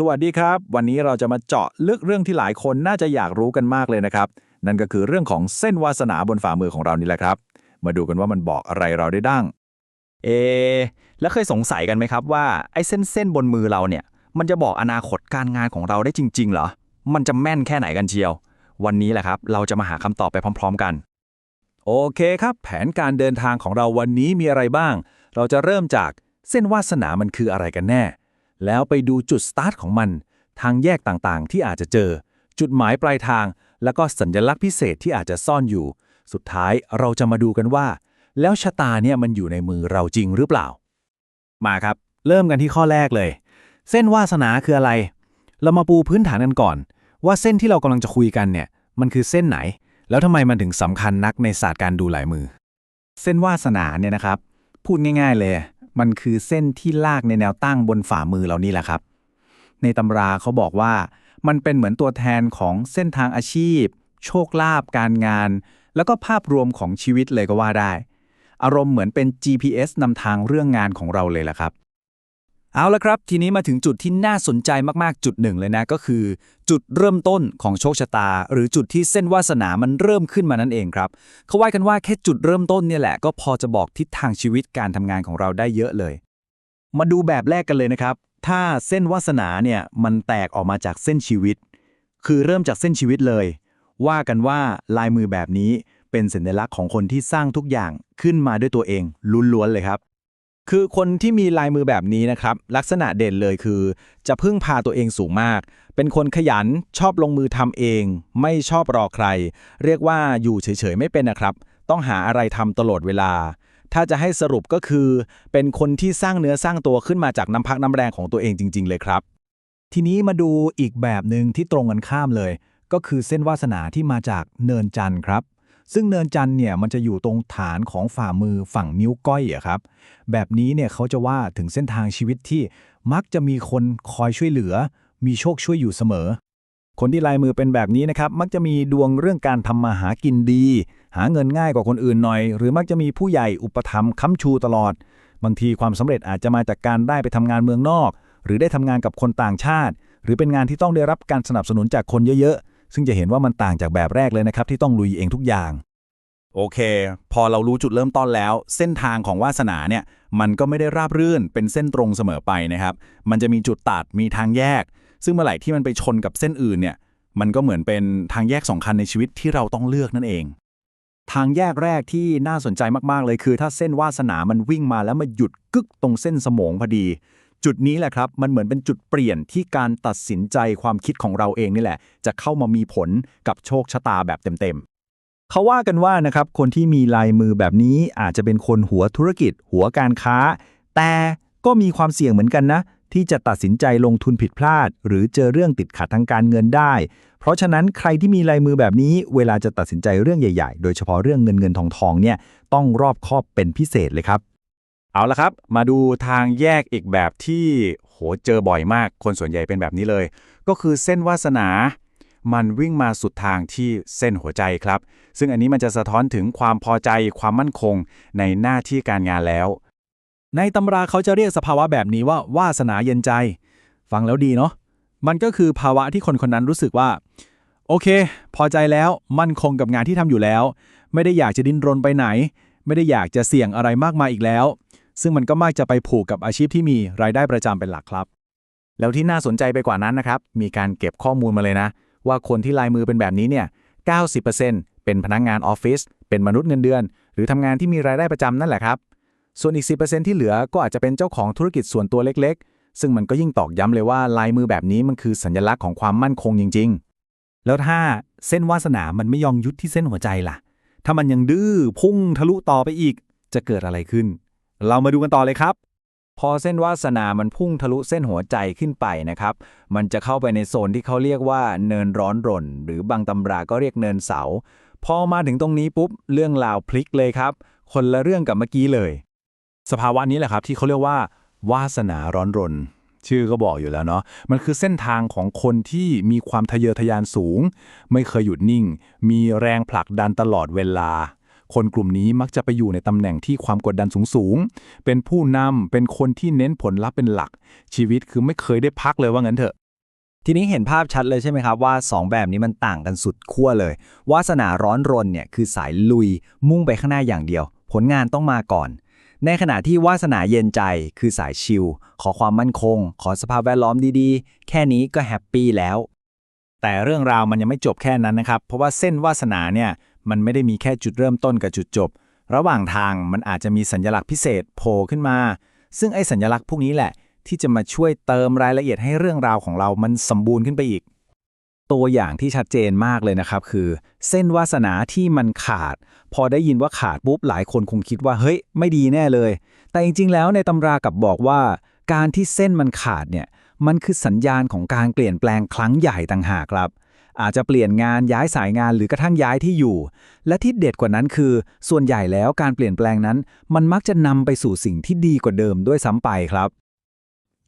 สวัสดีครับ วันนี้เราจะมาเจาะลึกเรื่องที่หลายคนน่าจะอยากรู้กันมากเลยนะครับ นั่นก็คือเรื่องของเส้นวาสนาบนฝ่ามือของเรานี่แหละครับ มาดูกันว่ามันบอกอะไรเราได้ดั้งเอ แล้วเคยสงสัยกันไหมครับว่าไอ้เส้นเส้นบนมือเราเนี่ย มันจะบอกอนาคตการงานของเราได้จริง ๆ เหรอ มันจะแม่นแค่ไหนกันเชียว วันนี้แหละครับ เราจะมาหาคำตอบไปพร้อม ๆ กัน โอเคครับ แผนการเดินทางของเราวันนี้มีอะไรบ้าง เราจะเริ่มจากเส้นวาสนามันคืออะไรกันแน่ แล้วไปดูจุดสตาร์ทของมัน ทางแยกต่างๆ ที่อาจจะเจอ จุดหมายปลายทาง แล้วก็สัญลักษณ์พิเศษที่อาจจะซ่อนอยู่ สุดท้ายเราจะมาดูกันว่า แล้วชะตาเนี่ยมันอยู่ในมือเราจริงหรือเปล่า มาครับ เริ่มกันที่ข้อแรกเลย เส้นวาสนาคืออะไร เรามาปูพื้นฐานกันก่อน ว่าเส้นที่เรากำลังจะคุยกันเนี่ย มันคือเส้นไหน แล้วทำไมมันถึงสำคัญนักในศาสตร์การดูหลายมือ เส้นวาสนาเนี่ยนะครับ พูดง่าย ๆ เลย มันคือเส้นที่ลากในแนวตั้งบนฝ่ามือเรานี่แหละครับ ในตำราเขาบอกว่า มันเป็นเหมือนตัวแทนของเส้นทางอาชีพ โชคลาภการงาน แล้วก็ภาพรวมของชีวิตเลยก็ว่าได้ อารมณ์เหมือนเป็น GPS นำทางเรื่องงานของเราเลยล่ะครับ เอาละครับ ทีนี้มาถึงจุดที่น่าสนใจมากๆจุดหนึ่งเลยนะ ก็คือ จุดเริ่มต้นของโชคชะตา หรือจุดที่เส้นวาสนามันเริ่มขึ้นมานั่นเองครับเขาว่ากันว่าแค่จุดเริ่มต้นเนี่ยแหละก็พอจะบอกทิศทางชีวิตการทำงานของเราได้เยอะเลย มาดูแบบแรกกันเลยนะครับ ถ้าเส้นวาสนาเนี่ยมันแตกออกมาจากเส้นชีวิต คือเริ่มจากเส้นชีวิตเลย ว่ากันว่าลายมือแบบนี้เป็นสัญลักษณ์ของคนที่สร้างทุกอย่างขึ้นมาด้วยตัวเองล้วนๆเลยครับ คือคนที่มีลายมือแบบนี้นะครับ ลักษณะเด่นเลยคือ จะพึ่งพาตัวเองสูงมาก เป็นคนขยันชอบลงมือทำเอง ไม่ชอบรอใคร เรียกว่าอยู่เฉยๆไม่เป็นนะครับ ต้องหาอะไรทำตลอดเวลา ถ้าจะให้สรุปก็คือ เป็นคนที่สร้างเนื้อสร้างตัวขึ้นมาจากน้ำพักน้ำแรงของตัวเองจริง ๆ เลยครับ ทีนี้มาดูอีกแบบหนึ่งที่ตรงกันข้ามเลย ก็คือเส้นวาสนาที่มาจากเนินจันทร์ครับ ซึ่งเนินจันเนี่ยมันจะอยู่ตรงฐานของฝ่ามือฝั่งนิ้วก้อยอะครับ แบบนี้เนี่ยเขาจะว่าถึงเส้นทางชีวิตที่มักจะมีคนคอยช่วยเหลือ มีโชคช่วยอยู่เสมอ คนที่ลายมือเป็นแบบนี้นะครับ มักจะมีดวงเรื่องการทำมาหากินดี หาเงินง่ายกว่าคนอื่นหน่อย หรือมักจะมีผู้ใหญ่อุปถัมภ์ค้ำชูตลอด บางทีความสำเร็จอาจจะมาจากการได้ไปทำงานเมืองนอก หรือได้ทำงานกับคนต่างชาติ หรือเป็นงานที่ต้องได้รับการสนับสนุนจากคนเยอะๆ ซึ่งจะเห็นว่ามันต่างจากแบบแรกเลยนะครับที่ต้องลุยเองทุกอย่าง โอเค พอเรารู้จุดเริ่มต้นแล้ว เส้นทางของวาสนาเนี่ย มันก็ไม่ได้ราบรื่นเป็นเส้นตรงเสมอไปนะครับ มันจะมีจุดตัดมีทางแยก ซึ่งเมื่อไหร่ที่มันไปชนกับเส้นอื่นเนี่ยมันก็เหมือนเป็นทางแยกสองคันในชีวิตที่เราต้องเลือกนั่นเอง ทางแยกแรกที่น่าสนใจมากๆเลยคือ ถ้าเส้นวาสนามันวิ่งมาแล้วมาหยุดกึกตรงเส้นสมองพอดี จุดนี้แหละครับ มันเหมือนเป็นจุดเปลี่ยนที่การตัดสินใจความคิดของเราเองนี่แหละ จะเข้ามามีผลกับโชคชะตาแบบเต็มๆ เขาว่ากันว่านะครับ คนที่มีลายมือแบบนี้อาจจะเป็นคนหัวธุรกิจ หัวการค้า แต่ก็มีความเสี่ยงเหมือนกันนะ ที่จะตัดสินใจลงทุนผิดพลาด หรือเจอเรื่องติดขัดทางการเงินได้ เพราะฉะนั้นใครที่มีลายมือแบบนี้ เวลาจะตัดสินใจเรื่องใหญ่ ๆ โดยเฉพาะเรื่องเงินเงินทองทองเนี่ยต้องรอบคอบเป็นพิเศษเลยครับ เอาละครับ มาดูทางแยกอีกแบบที่โหเจอบ่อยมาก คนส่วนใหญ่เป็นแบบนี้เลย ก็คือเส้นวาสนา มันวิ่งมาสุดทางที่เส้นหัวใจครับ ซึ่งอันนี้มันจะสะท้อนถึงความพอใจความมั่นคงในหน้าที่การงานแล้ว ในตำราเขาจะเรียกสภาวะแบบนี้ว่าวาสนาเย็นใจ ฟังแล้วดีเนาะ มันก็คือภาวะที่คนคนนั้นรู้สึกว่า โอเค พอใจแล้วมั่นคงกับงานที่ทำอยู่แล้ว ไม่ได้อยากจะดิ้นรนไปไหน ไม่ได้อยากจะเสี่ยงอะไรมากมายอีกแล้ว ซึ่งมันก็มักจะไปผูกกับอาชีพที่มีรายได้ประจำเป็นหลักครับ แล้วที่น่าสนใจไปกว่านั้นนะครับ มีการเก็บข้อมูลมาเลยนะ ว่าคนที่ลายมือเป็นแบบนี้เนี่ย90%เป็นพนักงงานออฟฟิศเป็นมนุษย์เงินเดือน หรือทำงานที่มีรายได้ประจำนั่นแหละครับ ส่วนอีก 10%ที่เหลือก็อาจจะเป็นเจ้าของธุรกิจส่วนตัวเล็ก ๆ ซึ่งมันก็ยิ่งตอกย้ำเลยว่าลายมือแบบนี้มันคือสัญลักษณ์ของความมั่นคงจริง ๆ แล้วถ้าเส้นวาสนามันไม่ยอมยุดที่เส้นหัวใจล่ะ ถ้ามันยังดื้อพุ่งทะลุต่อไปอีก จะเกิดอะไรขึ้น เรามาดูกันต่อเลยครับ พอเส้นวาสนามันพุ่งทะลุเส้นหัวใจขึ้นไปนะครับ มันจะเข้าไปในโซนที่เขาเรียกว่าเนินร้อนรน หรือบางตำราก็เรียกเนินเสา พอมาถึงตรงนี้ปุ๊บ เรื่องราวพลิกเลยครับ คนละเรื่องกับเมื่อกี้เลย สภาวะนี้แหละครับที่เขาเรียกว่า วาสนาร้อนรน ชื่อก็บอกอยู่แล้วเนาะ มันคือเส้นทางของคนที่มีความทะเยอทะยานสูง ไม่เคยหยุดนิ่ง มีแรงผลักดันตลอดเวลา คนกลุ่มนี้มักจะไปอยู่ในตำแหน่งที่ความกดดันสูงๆ เป็นผู้นำ เป็นคนที่เน้นผลลัพธ์เป็นหลัก ชีวิตคือไม่เคยได้พักเลยว่างั้นเถอะ ทีนี้เห็นภาพชัดเลยใช่ไหมครับว่า 2 แบบนี้มันต่างกันสุดขั้วเลย วาสนาร้อนรนเนี่ยคือสายลุย มุ่งไปข้างหน้าอย่างเดียว ผลงานต้องมาก่อน ในขณะที่วาสนาเย็นใจคือสายชิล ขอความมั่นคง ขอสภาพแวดล้อมดีๆ แค่นี้ก็แฮปปี้แล้วแต่เรื่องราวมันยังไม่จบแค่นั้นนะครับ เพราะว่าเส้นวาสนาเนี่ย มันไม่ได้มีแค่จุดเริ่มต้นกับจุดจบ ระหว่างทางมันอาจจะมีสัญลักษณ์พิเศษโผล่ขึ้นมา ซึ่งไอ้สัญลักษณ์พวกนี้แหละ ที่จะมาช่วยเติมรายละเอียดให้เรื่องราวของเรามันสมบูรณ์ขึ้นไปอีก ตัวอย่างที่ชัดเจนมากเลยนะครับ คือ เส้นวาสนาที่มันขาด พอได้ยินว่าขาดปุ๊บหลายคนคงคิดว่าเฮ้ย ไม่ดีแน่เลย แต่จริงๆ แล้วในตำรากับบอกว่า การที่เส้นมันขาดเนี่ยมันคือสัญญาณของการเปลี่ยนแปลงครั้งใหญ่ต่างหากครับ อาจจะเปลี่ยนงานย้ายสายงานหรือกระทั่งย้ายที่อยู่ และที่เด็ดกว่านั้นคือ ส่วนใหญ่แล้วการเปลี่ยนแปลงนั้น มันมักจะนำไปสู่สิ่งที่ดีกว่าเดิมด้วยซ้ำไปครับ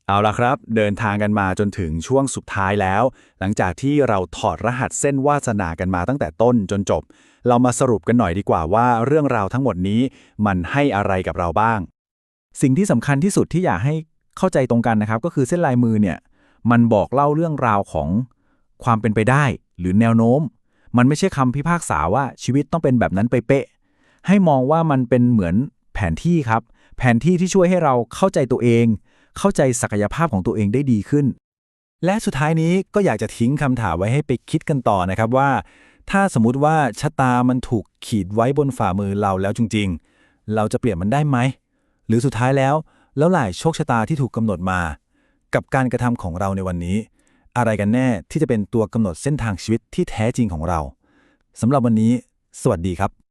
เอาละครับ เดินทางกันมาจนถึงช่วงสุดท้ายแล้ว หลังจากที่เราถอดรหัสเส้นวาสนากันมาตั้งแต่ต้นจนจบ เรามาสรุปกันหน่อยดีกว่าว่าเรื่องราวทั้งหมดนี้มันให้อะไรกับเราบ้าง สิ่งที่สำคัญที่สุดที่อยากให้เข้าใจตรงกันนะครับ ก็คือเส้นลายมือเนี่ย มันบอกเล่าเรื่องราวของ ความเป็นไปได้ หรือแนวโน้ม มันไม่ใช่คำพิพากษาว่าชีวิตต้องเป็นแบบนั้นไปเป๊ะ ให้มองว่ามันเป็นเหมือนแผนที่ครับ แผนที่ที่ช่วยให้เราเข้าใจตัวเอง เข้าใจศักยภาพของตัวเองได้ดีขึ้น และสุดท้ายนี้ก็อยากจะทิ้งคำถามไว้ให้ไปคิดกันต่อนะครับว่า ถ้าสมมติว่าชะตามันถูกขีดไว้บนฝ่ามือเราแล้วจริง ๆ เราจะเปลี่ยนมันได้ไหม หรือสุดท้ายแล้วแล้วหลายโชคชะตาที่ถูกกำหนดมา กับการกระทำของเราในวันนี้ อะไรกันแน่ที่จะเป็นตัวกำหนดเส้นทางชีวิตที่แท้จริงของเราสำหรับวันนี้ สวัสดีครับ